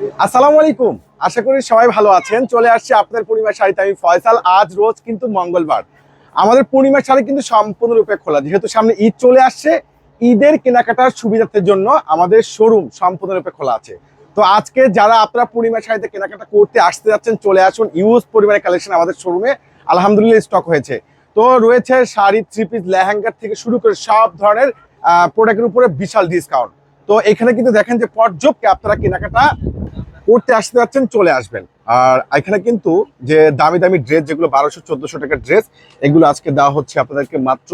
আসসালামু আলাইকুম। আশা করি সবাই ভালো আছেন। চলে আসছি আপনাদের পূর্ণিমা শাড়িতে। আমি ফয়সাল, আজ রোজ কিন্তু মঙ্গলবার। আমাদের পূর্ণিমা শাড়ি কিন্তু সম্পূর্ণরূপে খোলা। যেহেতু সামনে ঈদ চলে আসছে, ঈদের কেনাকাটার সুবিধার্থের জন্য আমাদের শোরুম সম্পূর্ণরূপে খোলা আছে। তো আজকে যারা আপনারা পূর্ণিমা শাড়িতে কেনাকাটা করতে আসতে যাচ্ছেন, চলে আসুন। ইউজ পরিমাণের কালেকশন আমাদের শোরুমে আলহামদুলিল্লাহ স্টক হয়েছে। তো রয়েছে শাড়ি থ্রি পিস লেহেঙ্গার থেকে শুরু করে সব ধরনের প্রোডাক্টের উপরে বিশাল ডিসকাউন্ট তো এখানে কিন্তু দেখেন যে পর্যটকে আপনারা কেনাকাটা করতে আসতে যাচ্ছেন, চলে আসবেন। আর এখানে কিন্তু যে দামি দামি ড্রেস যেগুলো বারোশো, চোদ্দশো টাকার ড্রেস এগুলো আজকে দেওয়া হচ্ছে আপনাদেরকে মাত্র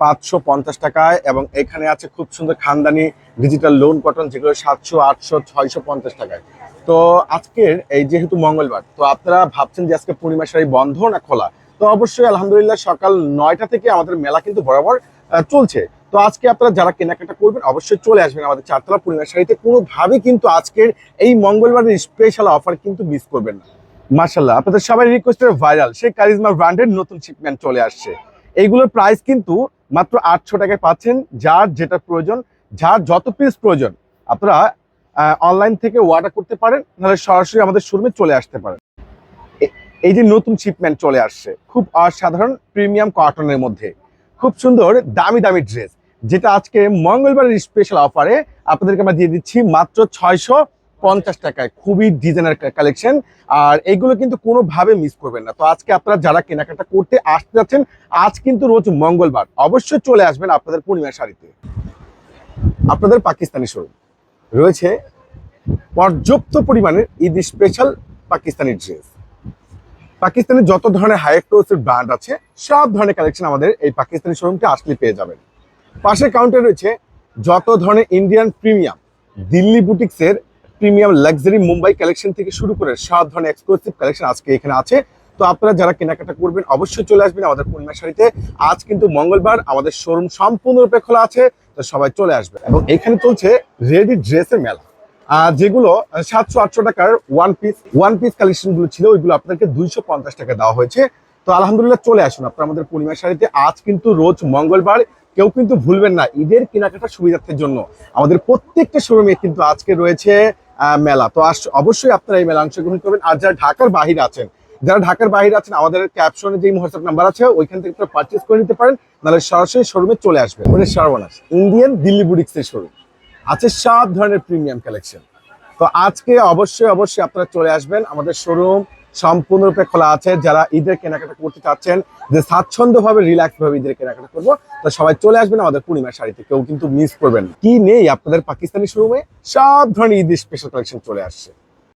পাঁচশো পঞ্চাশ টাকায় এবং এখানে আছে খুব সুন্দর খানদানি ডিজিটাল লোন কটন যেগুলো সাতশো, আটশো, ছয়শো পঞ্চাশ টাকায়। তো আজকের এই যেহেতু মঙ্গলবার, তো আপনারা ভাবছেন যে আজকে পূর্ণিমা শাড়ি বন্ধ না খোলা? তো অবশ্যই আলহামদুলিল্লাহ সকাল নয়টা থেকে আমাদের মেলা কিন্তু বরাবর চলছে। তো আজকে আপনারা যারা কেনাকাটা করবেন, অবশ্যই চলে আসবেন আমাদের চারতলা পূর্ণিমা শাড়িতে কোনোভাবেই কিন্তু আজকের এই মঙ্গলবারের স্পেশাল অফার কিন্তু মিস করবেন না। মার্শাল্লাহ আপনাদের সবাই রিকোয়েস্টের ভাইরাল সেই কারিজমা ব্র্যান্ডের নতুন শিপমেন্ট চলে আসছে। এইগুলোর প্রাইস কিন্তু মাত্র আটশো টাকায় পাচ্ছেন, যার যেটা প্রয়োজন, যার যত পিস প্রয়োজন, আপনারা অনলাইন থেকে অর্ডার করতে পারেন, নাহলে সরাসরি আমাদের শোরুমে চলে আসতে পারেন। এই যে নতুন শিপমেন্ট চলে আসছে, খুব অসাধারণ প্রিমিয়াম কটনের মধ্যে। খুব সুন্দর, দামি দামি ড্রেস যেটা আজকে মঙ্গলবারের স্পেশাল অফারে আপনাদেরকে আমরা দিয়ে দিচ্ছি মাত্র ছয়শো পঞ্চাশ টাকায়। খুবই ডিজাইনার কালেকশন আর এইগুলো কিন্তু কোনোভাবে মিস করবেন না। তো আজকে আপনারা যারা কেনাকাটা করতে আসতে যাচ্ছেন, আজ কিন্তু রোজ মঙ্গলবার। অবশ্যই চলে আসবেন আপনাদের পূর্ণিমা শাড়িতে। আপনাদের পাকিস্তানি শোরুম রয়েছে পর্যাপ্ত পরিমাণের ঈদ স্পেশাল পাকিস্তানি ড্রেস পাকিস্তানের যত ধরনের হাই ক্লোসের ব্র্যান্ড আছে, সব ধরনের কালেকশন আমাদের এই পাকিস্তানি শোরুমটা আসলে পেয়ে যাবেন। পাশের কাউন্টারে রয়েছে যত ধরনের ইন্ডিয়ান প্রিমিয়াম দিল্লি বুটিক্সের প্রিমিয়াম লাক্সারি মুম্বাই কালেকশন থেকে শুরু করে সব ধরনের এক্সক্লুসিভ কালেকশন আজকে এখানে আছে। তো আপনারা যারা কেনাকাটা করবেন, অবশ্যই চলে আসবেন আমাদের পূর্ণিমা শাড়িতে। আজ কিন্তু মঙ্গলবার, আমাদের শোরুম সম্পূর্ণরূপে খোলা আছে, তো সবাই চলে আসবে। এবং এখানে চলছে রেডি ড্রেসের মেলা। আর যেগুলো সাতশো আটশো টাকার ওয়ান পিস ওয়ান পিস কালেকশনগুলো ছিল, ওইগুলো আপনাদেরকে দুইশো পঞ্চাশ টাকা দেওয়া হয়েছে। তো আলহামদুলিল্লাহ চলে আসুন আপনারা আমাদের পূর্ণিমা শাড়িতে। আজ কিন্তু রোজ মঙ্গলবার কেউ কিন্তু ভুলবেন না, ঈদের কেনাকাটা সুবিধার্থের জন্য। আমাদের প্রত্যেকটা শোরুমে কিন্তু আজকে রয়েছে মেলা। তো অবশ্যই আপনারা এই মেলা অংশগ্রহণ করবেন। আর যারা ঢাকার বাহিরে আছেন, যারা ঢাকার বাইরে আছেন, আমাদের ক্যাপশনে যে হোয়াটসঅ্যাপ নাম্বার আছে, ওইখান থেকে আপনারা পারচেস করে নিতে পারেন, নাহলে সরাসরি শোরুমে চলে আসবেন। ওটা সর্বনাশ। ইন্ডিয়ান দিল্লি বুটিক্সের শোরুম। আছে সব ধরনের প্রিমিয়াম কালেকশন তো আজকে অবশ্যই অবশ্যই আপনারা চলে আসবেন আমাদের শোরুম। সম্পূর্ণরূপে খোলা আছে যারা ঈদের কেনাকাটা করতে চাচ্ছেন, যে স্বাচ্ছন্দ্যভাবে রিল্যাক্স ভাবে ঈদের কেনাকাটা করব। তা সবাই চলে আসবেন আমাদের পূর্ণিমা শাড়িতে, কেউ কিন্তু মিস করবেন। কি নেই আপনাদের পাকিস্তানি শোরুমে? সব ধরনের ঈদের স্পেশাল কালেকশন চলে আসছে।